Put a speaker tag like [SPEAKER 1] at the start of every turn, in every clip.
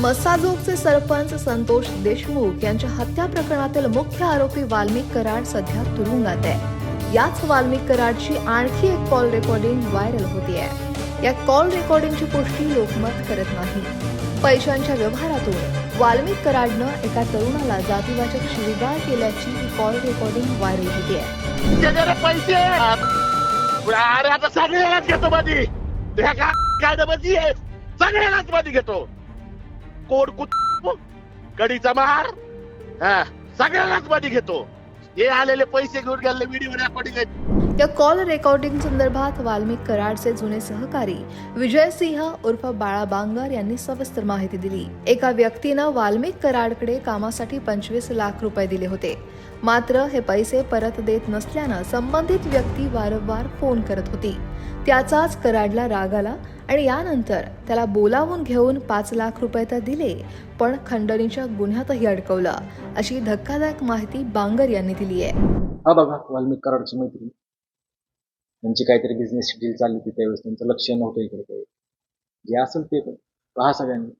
[SPEAKER 1] मसाजोगचे सरपंच संतोष देशमुख यांच्या हत्या प्रकरणातील मुख्य आरोपी वाल्मिक कराड सध्या तुरुंगात आहे. याच वाल्मिक कराडची आणखी एक कॉल रेकॉर्डिंग व्हायरल आहे या कॉल रेकॉर्डिंगची पुष्टी लोकमत करत नाही. पैशांच्या व्यवहारातून वाल्मिक कराडनं एका तरुणाला जातीवाचक शिवीगाळ केल्याची ही कॉल रेकॉर्डिंग व्हायरल होतीये.
[SPEAKER 2] आहे. पैसे घेतो. कोड कुत कडीचा मार हा सगळ्यालाच घेतो. हे आलेले पैसे घेऊन गेले व्हिडिओ रेकॉर्डिंग आहेत.
[SPEAKER 1] या कॉल रेकॉर्डिंग संदर्भात वाल्मिक कराडचे जुने सहकारी विजय सिंह उर्फ बाळा बांगर यांनी सविस्तर माहिती दिली. एका व्यक्तीनं वाल्मिक कराडकडे कामासाठी पंचवीस लाख रुपये दिले होते. मात्र हे पैसे परत देत नसल्यानं संबंधित व्यक्ती वारंवार फोन करत होती. त्याचाच कराडला राग आला आणि यानंतर त्याला बोलावून घेऊन पाच लाख रुपये तर दिले पण खंडणीच्या गुन्ह्यातही अडकवलं अशी धक्कादायक माहिती बांगर यांनी दिली आहे
[SPEAKER 3] हा बघा वाल्मिक कराडची मैत्रीण. त्यांची काहीतरी बिझनेस डील चालली होती त्यावेळेस त्यांचं लक्ष नव्हतं इकडे काही. जे असेल ते पण. पहा सगळ्यांनी.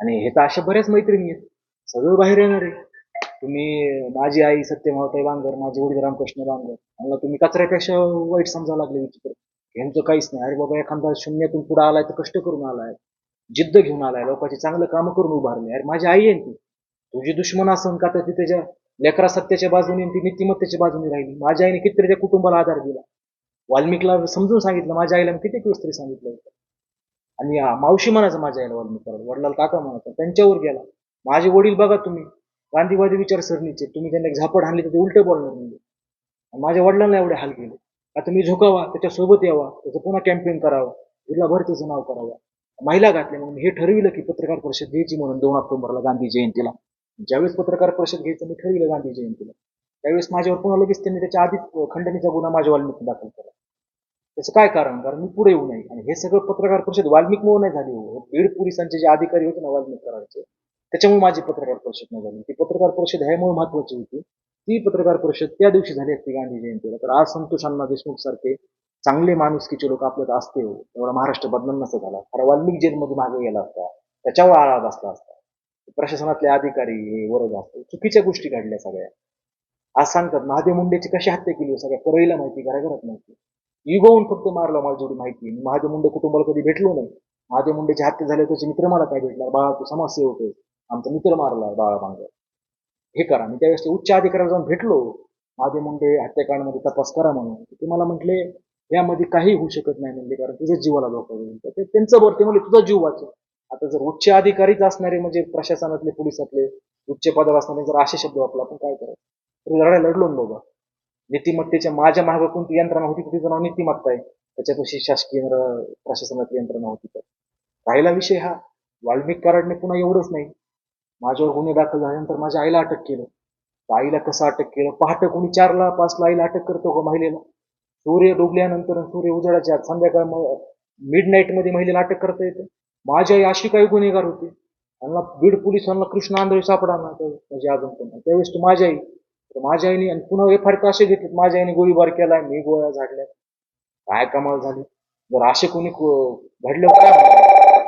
[SPEAKER 3] आणि हे तर अशा बऱ्याच मैत्रिणी आहेत. सगळं बाहेर येणार आहे. तुम्ही माझी आई सत्यभावताई बांगर माझे वडील रामकृष्ण बांगर मला तुम्ही कचऱ्यापेक्षा वाईट समजावं लागले विचित्र यांचं काहीच नाही. अरे बाबा एखादा शून्यातून पुढे आलाय तर कष्ट करून आलाय. जिद्द घेऊन आलाय. लोकांची चांगलं कामं करून उभारले. अरे माझी आई आहे ना ती. तुझी दुश्मन असन का तर ती त्याच्या लेकरा सत्याच्या बाजूने ती नीतिमत्तेच्या बाजूने राहिली. माझ्या आईने किती त्या कुटुंबाला आधार दिला. वाल्मिकला समजून सांगितलं. माझ्या आईला मी किती दिवस तरी सांगितलं होतं. आणि मावशी म्हणायचं माझ्या आईला वाल्मिक वडिलाला काका म्हणायचं. त्यांच्यावर गेला. माझे वडील बघा तुम्ही. गांधीवादी विचारसरणीचे. तुम्ही त्यांना एक झापड हाणली तर ते उलट बोलणार म्हणजे माझ्या वडिलांना एवढे हाल केले. आता मी झोकावा. त्याच्यासोबत यावा. त्याचं पुन्हा कॅम्पेन करावं. जिल्हाभर त्याचं नाव करावं. महिला घातले. म्हणून हे ठरविलं की पत्रकार परिषद घ्यायची म्हणून दोन ऑक्टोबरला गांधी जयंतीला. ज्यावेळेस पत्रकार परिषद घ्यायचं मी ठरविलं गांधी जयंतीला. त्यावेळेस माझ्यावर पुन्हा लगेच त्यांनी त्याच्या आधीच खंडणीचा गुन्हा माझ्या वाल्मिक दाखल केला. त्याचं काय कारण? कारण मी पुढे येऊ नये. आणि हे सगळं पत्रकार परिषद वाल्मिकमुळे नाही झाली हो. बीड पोलिसांचे जे अधिकारी होते ना वाल्मिक कराडचे त्याच्यामुळे माझी पत्रकार परिषद नाही झाली. ती पत्रकार परिषद ह्यामुळे महत्वाची होती. ती पत्रकार परिषद त्या दिवशी झाली असती गांधी जयंतीला. तर आज संतोष अण्णा देशमुख सारखे चांगले माणुसकीचे लोक आपल्यात असते हो. एवढा महाराष्ट्र बदनाम नसता झाला. खरं वाल्मिक जेलमध्ये मागे गेला असता. त्याच्यावर आळा बसला असता. प्रशासनातले अधिकारी हे वरद असते चुकीच्या गोष्टी घडल्या सगळ्या. आज सांगतात महादेव मुंडेची कशी हत्या केली हो सगळ्या? परळीला माहिती घराघरात माहिती युगवून फक्त मारलं मला जेवढी माहिती आहे. मी महादेव मुंडे कुटुंबाला कधी भेटलो नाही. महादेव मुंडेची हत्या झाली त्याचे मित्र मला काय भेटला बाळा तू समाजसेवक आहे आमचा मित्र मारला बाळा मांगर हे करा. मी त्यावेळेस उच्च अधिकाऱ्याला जाऊन भेटलो. महादेव मुंडे हत्याकांडमध्ये तपास करा म्हणून. ते मला म्हटले यामध्ये काही होऊ शकत नाही म्हणजे कारण तुझ्या जीवाला धोका होईल तर त्यांचं बरं. ते म्हणजे तुझा जीव वाचव. आता जर उच्च अधिकारीच असणारे म्हणजे प्रशासनातले पोलिसातले उच्च पदावर असणारे जर असे शब्द वापरला आपण काय करायचं? लढाई लढलो ना बाबा नीतिमत्तेच्या माझ्या मागे कोणती यंत्रणा होती? तिचं नाव नीतिमत्ता आहे. त्याच्यापेक्षा शासकीय प्रशासनातली यंत्रणा होती तर. राहिला विषय हा. वाल्मिक कराडने पुन्हा एवढंच नाही. माझ्यावर गुन्हे दाखल झाल्यानंतर माझ्या आईला अटक केलं. तर आईला कसं अटक केलं? पहाटे कोणी चारला पाचला आईला अटक करतो का महिलेला? सूर्य डुबल्यानंतर सूर्य उजाडाच्या संध्याकाळ मिड नाईटमध्ये महिलेला अटक करता येते. माझी आई अशी काही गुन्हेगार होती. त्यांना बीड पोलिसांना कृष्ण आंधळी सापडाना म्हणजे अजून पण त्यावेळेस तू माझी आई तर माझ्या आईने आणि पुन्हा एफ आर असे घेतले माझ्या आईने गोळीबार केलाय मी गोळ्या झाडल्या. काय कमाल झाली. जर असे कोणी घडले घडल्यावर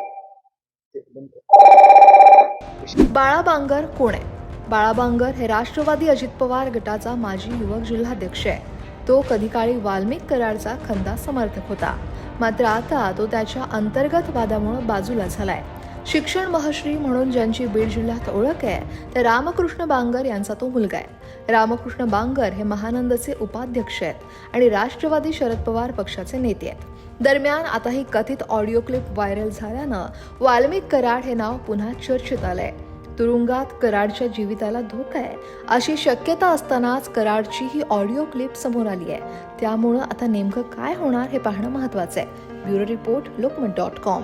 [SPEAKER 1] बाळा बांगर कोण आहे बाळा बांगर हे राष्ट्रवादी अजित पवार गटाचा माजी युवक जिल्हाध्यक्ष आहे. तो कधी काळी वाल्मिक कराडचा खंदा समर्थक होता. मात्र आता तो त्याच्या अंतर्गत वादामुळे बाजूला झालाय. शिक्षण महश्री म्हणून ज्यांची बीड जिल्ह्यात ओळख आहे तर रामकृष्ण बांगर यांचा तो मुलगा आहे. रामकृष्ण बांगर हे महानंदचे उपाध्यक्ष आहेत आणि राष्ट्रवादी शरद पवार पक्षाचे नेते आहेत. दरम्यान आता ही कथित ऑडिओ क्लिप व्हायरल झाल्यानं वाल्मिक कराड हे नाव पुन्हा चर्चेत आलंय. तुरुंगात कराडच्या जीविताला धोका आहे. अशी शक्यता असतानाच कराडची ही ऑडिओ क्लिप समोर आली आहे. त्यामुळं आता नेमकं काय होणार हे पाहणं महत्वाचं आहे. Bureau report Lokmat dot com.